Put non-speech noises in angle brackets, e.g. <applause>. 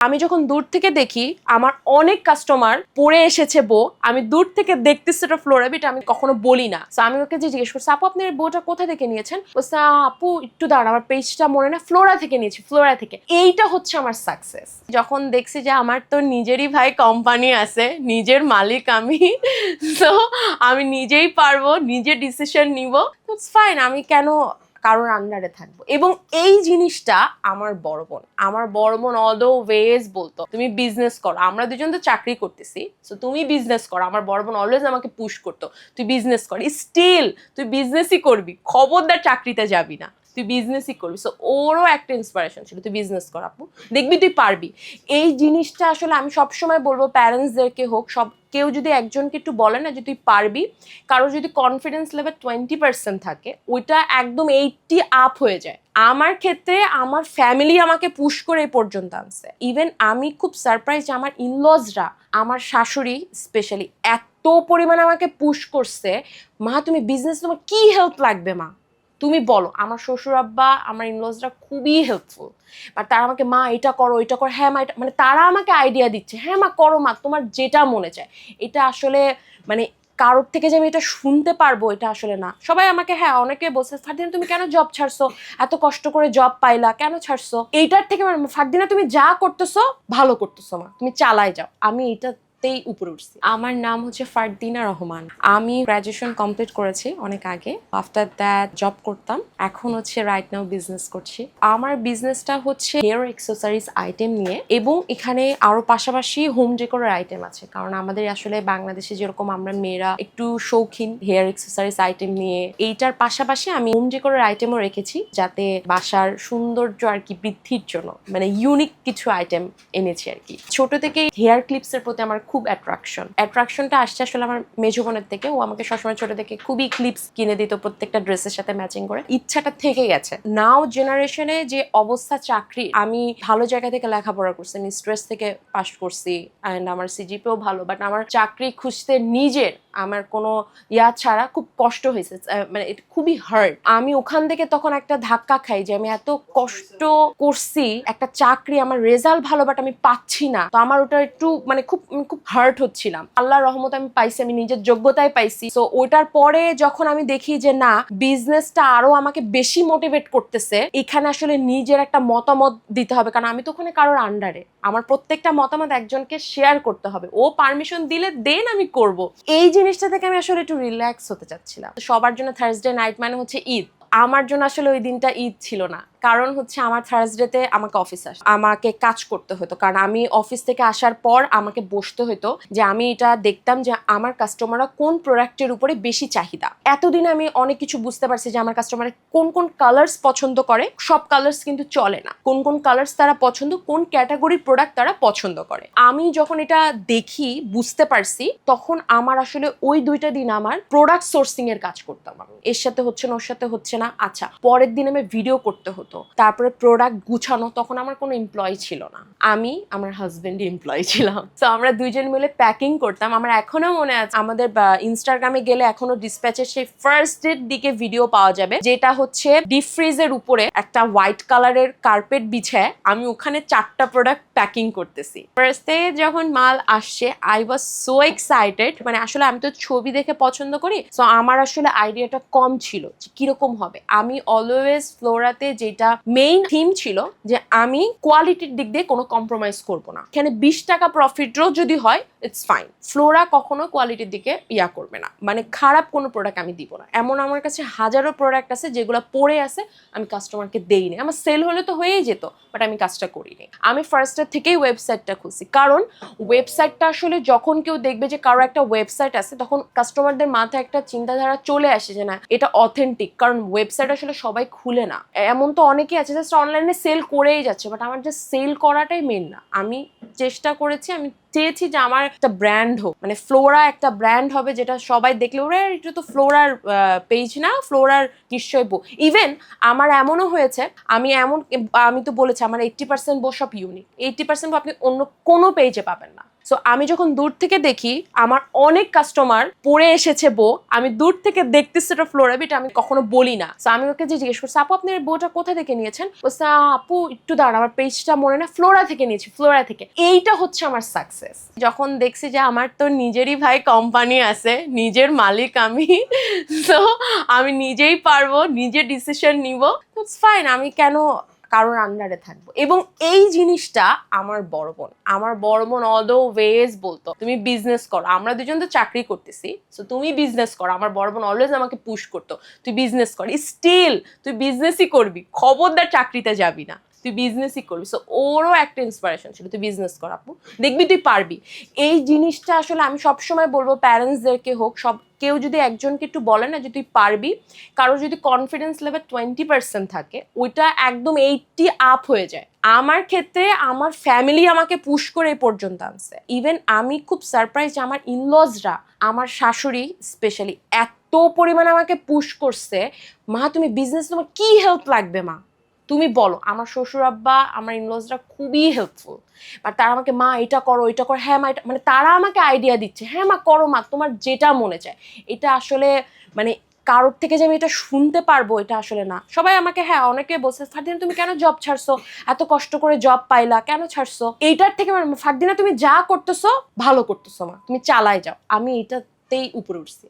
আমি যখন দূর থেকে দেখি আমার অনেক কাস্টমার পরে এসেছে বউ আমি দূর থেকে দেখতেছি এটা ফ্লোরা বিট আমি কখনো বলি না। তো আমি ওকে যে জিজ্ঞেস করছি আপু আপনি বউটা কোথা থেকে নিয়েছেন? বলছে "আ, আপু একটু দাঁড়ান আমার পেজটা মনে না ফ্লোরা থেকে নিয়েছি ফ্লোরা থেকে। এইটা হচ্ছে আমার সাকসেস যখন দেখছি যে আমার তো নিজেরই ভাই কোম্পানি আছে নিজের মালিক আমি <laughs> তো আমি নিজেই পারব নিজে ডিসিশন নিব ফাইন আমি কেন কারোর আন্ডারে থাকব। এবং এই জিনিসটা আমার বড় বোন। আমার বড় বোন অল ওয়েজ বলতো, তুমি বিজনেস করো। আমরা দুজন তো চাকরি করতেছি তো তুমি বিজনেস করো। আমার বড় বোন অলওয়েজ আমাকে পুশ করতো, তুই বিজনেস কর। স্টিল তুই বিজনেসই করবি, খবরদার চাকরিতে যাবি না। তুই বিজনেসই করবি। সো ওরও একটা ইন্সপিরেশন ছিল, তুই বিজনেস কর আপু। দেখবি তুই পারবি। এই জিনিসটা আসলে আমি সবসময় বলব প্যারেন্টসদেরকে হোক, সব কেউ যদি একজনকে একটু বলে না যে তুই পারবি, কারও যদি কনফিডেন্স লেভেল টোয়েন্টি পার্সেন্ট থাকে, ওইটা একদম এইটটি আপ হয়ে যায়। আমার ক্ষেত্রে আমার ফ্যামিলি আমাকে পুশ করে এই পর্যন্ত আনছে। ইভেন আমি খুব সারপ্রাইজ আমার ইনলজরা আমার শাশুড়ি স্পেশালি এত পরিমাণে আমাকে পুশ করছে। মা, তুমি বিজনেস তোমার কি হেল্প লাগবে মা? তুমি বলো, আমার শ্বশুর আব্বা, আমার ইনলজরা খুবই হেল্পফুল বাট তারা আমাকে, মা, এটা করো এটা করো। হ্যাঁ মা, এটা মানে তারা আমাকে আইডিয়া দিচ্ছে হ্যাঁ মা, করো, মা, তোমার যেটা মনে চায়। এটা আসলে মানে কারোর থেকে যে আমি এটা শুনতে পারব, এটা আসলে না। সবাই আমাকে হ্যাঁ অনেকে বলছে, ফারদিনা, তুমি কেন জব ছাড়ছো? এত কষ্ট করে জব পাইলা, কেন ছাড়ছো? এইটার থেকে ফারদিনা, তুমি যা করতেছো, ভালো করতেছো, মা, তুমি চালাই যাও। আমি এটা তেই উপরে উঠছি। আমার নাম হচ্ছে ফারদিনা রহমান। আমি গ্রাজুয়েশন কমপ্লিট করেছি অনেক আগে। আফটার দ্যাট জব করতাম। এখন হচ্ছে রাইট নাও বিজনেস করছি। আমার বিজনেসটা হচ্ছে হেয়ার এক্সেসরিজ আইটেম নিয়ে এবং এখানে আরও পাশাপাশি হোম ডেকোরের আইটেম আছে। কারণ আমাদের আসলে বাংলাদেশে যেরকম আমরা মেয়েরা একটু শৌখিন হেয়ার এক্সেসরিজ আইটেম নিয়ে, এইটার পাশাপাশি আমি হোম ডেকোরের আইটেমও রেখেছি যাতে বাসার সৌন্দর্য আর কি বৃদ্ধির জন্য। মানে ইউনিক কিছু আইটেম এনেছি আর কি। ছোট থেকে হেয়ার ক্লিপস এর প্রতি আমার খুব অ্যাট্রাকশন অ্যাট্রাকশনটা আসছে আসলে আমার মেজো বোনের থেকে। ও আমাকে সবসময় ছোট থেকে খুবই ক্লিপস কিনে দিত প্রত্যেকটা ড্রেসের সাথে ম্যাচিং করে। ইচ্ছাটা থেকে গেছে। নাও জেনারেশনে যে অবস্থা চাকরি, আমি ভালো জায়গা থেকে লেখাপড়া করছি, আমি স্ট্রেস থেকে পাস করছি। অ্যান্ড আমার সিজিপিও ভালো বাট আমার চাকরি খুঁজতে নিজের আমার কোনো ইয়া ছাড়া খুব কষ্ট হয়েছে মানে এটা খুবই হার্ড আমি ওখান থেকে তখন একটা ধাক্কা খাই যে আমি এত কষ্ট করছি, একটা চাকরি, আমার রেজাল্ট ভালো বাট আমি পাচ্ছি না। তো আমার ওটা একটু মানে খুব খুব হার্ট হচ্ছিলাম। আল্লাহর রহমত আমি পাইছি, আমি নিজের যোগ্যতায় পাইছি। তো ওইটার পরে যখন আমি দেখি যে না বিজনেসটা আরও আমাকে বেশি মোটিভেট করতেছে, এখানে আসলে নিজের একটা মতামত দিতে হবে। কারণ আমি তো ওখানে কারোর আন্ডারে আমার প্রত্যেকটা মতামত একজনকে শেয়ার করতে হবে। ও পারমিশন দিলে দেন আমি করব। এই জিনিসটা থেকে আমি আসলে একটু রিল্যাক্স হতে চাচ্ছিলাম। সবার জন্য থার্সডে নাইট মানে হচ্ছে ঈদ। আমার জন্য আসলে ওই দিনটা ঈদ ছিল না। কারণ হচ্ছে আমার থার্সডেতে আমাকে অফিস আস, আমাকে কাজ করতে হতো। কারণ আমি অফিস থেকে আসার পর আমাকে বসতে হতো যে আমি এটা দেখতাম যে আমার কাস্টমাররা কোন প্রোডাক্টের উপরে বেশি চাহিদা। এতদিন আমি অনেক কিছু বুঝতে পারছি যে আমার কাস্টমার কোন কোন কালার্স পছন্দ করে, সব কালার্স কিন্তু চলে না। কোন কোন কালার্স তারা পছন্দ, কোন ক্যাটাগরির প্রোডাক্ট তারা পছন্দ করে। আমি যখন এটা দেখি, বুঝতে পারছি, তখন আমার আসলে ওই দুইটা দিন আমার প্রোডাক্ট সোর্সিং এর কাজ করতাম আমি। এর সাথে হচ্ছে না, ওর সাথে হচ্ছে না। আচ্ছা পরের দিন আমি ভিডিও করতে হতো। তারপরে প্রোডাক্ট গুছানো তখন আমার কোনো এমপ্লয় ছিল না। আমি আমার হাজবেন্ড এমপ্লয় ছিলাম। তো আমরা দুইজন মিলে প্যাকিং করতাম। আমার এখনও মনে আছে, আমাদের ইনস্টাগ্রামে গেলে এখনও ডিসপ্যাচের সেই ফার্স্ট এর দিকে ভিডিও পাওয়া যাবে, যেটা হচ্ছে ডিপ ফ্রিজের উপরে একটা হোয়াইট কালারের কার্পেট বিছায় আমি ওখানে চারটা প্রোডাক্ট প্যাকিং করতেছি। ফার্স্টে যখন মাল আসছে আই ওয়াজ সো এক্সাইটেড মানে আসলে আমি তো ছবি দেখে পছন্দ করি। সো আমার আসলে আইডিয়াটা কম ছিল কীরকম হবে। আমি অলওয়েজ ফ্লোরাতে যেটা মেইন থিম ছিল যে আমি কোয়ালিটির দিক দিয়ে কোনো কম্প্রোমাইজ করব না। এখানে বিশ টাকা প্রফিটও যদি হয় ইটস ফাইন ফ্লোরা কখনো কোয়ালিটির দিকে ইয়া করবে না। মানে খারাপ কোনো প্রোডাক্ট আমি দিব না। এমন আমার কাছে হাজারো প্রোডাক্ট আছে যেগুলো পড়ে আছে, আমি কাস্টমারকে দেই না আমার সেল হলে তো হয়েই যেত বাট আমি কাজটা করিনি। আমি ফার্স্টের থেকেই ওয়েবসাইটটা খুলছি। কারণ ওয়েবসাইটটা আসলে যখন কেউ দেখবে যে কারও একটা ওয়েবসাইট আছে, তখন কাস্টমারদের মাথায় একটা চিন্তাধারা চলে আসে যে না, এটা অথেন্টিক কারণ ওয়েবসাইট আসলে সবাই খুলে না। এমন তো অনেকেই আছে জাস্ট অনলাইনে সেল করেই যাচ্ছে বাট আমার যে সেল করাটাই মেন না। আমি চেষ্টা করেছি, আমি চেয়েছি যে আমার একটা ব্র্যান্ড হোক মানে ফ্লোরা একটা ব্র্যান্ড হবে যেটা সবাই দেখলে, ওরা এটা তো ফ্লোরার পেজ না ফ্লোরার নিশ্চয়ই বউ ইভেন আমার এমনও হয়েছে, আমি এমন, আমি তো বলেছি, আমার এইট্টি পার্সেন্ট বউ সব ইউনিক এইট্টি পার্সেন্ট আপনি অন্য কোনো পেজে পাবেন না। সো আমি যখন দূর থেকে দেখি আমার অনেক কাস্টমার পরে এসেছে বউ আমি দূর থেকে দেখতেছি এটা ফ্লোরা বিট আমি কখনো বলি না। সো আমি ওকে যে জিজ্ঞেস করছি আপু আপনি বউটা কোথা থেকে নিয়েছেন? বলছে "আ, আপু একটু দাঁড়ান আমার পেজটা মনে না ফ্লোরা থেকে নিয়েছি ফ্লোরা থেকে। এইটা হচ্ছে আমার সাকসেস যখন দেখছি যে আমার তো নিজেরই ভাই কোম্পানি আছে নিজের মালিক আমি <laughs> তো আমি নিজেই পারব নিজে ডিসিশন নিব ইটস ফাইন আমি কেন কারোর আন্ডারে থাকব। এবং এই জিনিসটা আমার বড় বোন। আমার বড় বোন অলওয়েজ বলতো, তুমি বিজনেস করো। আমরা দুজন তো চাকরি করতেছি সো তুমি বিজনেস করো। আমার বড় বোন অলওয়েজ আমাকে পুশ করতো, তুই বিজনেস কর স্টিল তুই বিজনেসই করবি, খবরদার চাকরিতে যাবি না। তুই বিজনেসই করবি। সো ওরও একটা ইন্সপিরেশন ছিল, তুই বিজনেস কর আপু। দেখবি তুই পারবি। এই জিনিসটা আসলে আমি সবসময় বলব প্যারেন্টসদেরকে হোক, সব, কেউ যদি একজনকে একটু বলে না যে তুই পারবি কারও যদি কনফিডেন্স লেভেল টোয়েন্টি পার্সেন্ট থাকে, ওইটা একদম এইটটি আপ হয়ে যায়। আমার ক্ষেত্রে আমার ফ্যামিলি আমাকে পুশ করে এই পর্যন্ত আনছে। ইভেন আমি খুব সারপ্রাইজ আমার ইনলজরা আমার শাশুড়ি স্পেশালি এত পরিমাণে আমাকে পুশ করছে। মা, তুমি বিজনেস তোমার কি হেল্প লাগবে, মা? তুমি বলো, আমার শ্বশুর আব্বা, আমার ইনলজরা খুবই হেল্পফুল বাট তারা আমাকে, মা, এটা করো এটা করো। হ্যাঁ মা, এটা মানে তারা আমাকে আইডিয়া দিচ্ছে। হ্যাঁ মা, করো, মা, তোমার যেটা মনে চায়। এটা আসলে মানে কারোর থেকে যে আমি এটা শুনতে পারব, এটা আসলে না। সবাই আমাকে হ্যাঁ অনেকে বলছে, ফারদিনা, তুমি কেন জব ছাড়ছো? এত কষ্ট করে জব পাইলা, কেন ছাড়ছো? এইটার থেকে মানে ফারদিনা, তুমি যা করতেছো, ভালো করতেছো, মা। তুমি চালাই যাও। আমি এটাতেই উপরে উঠছি।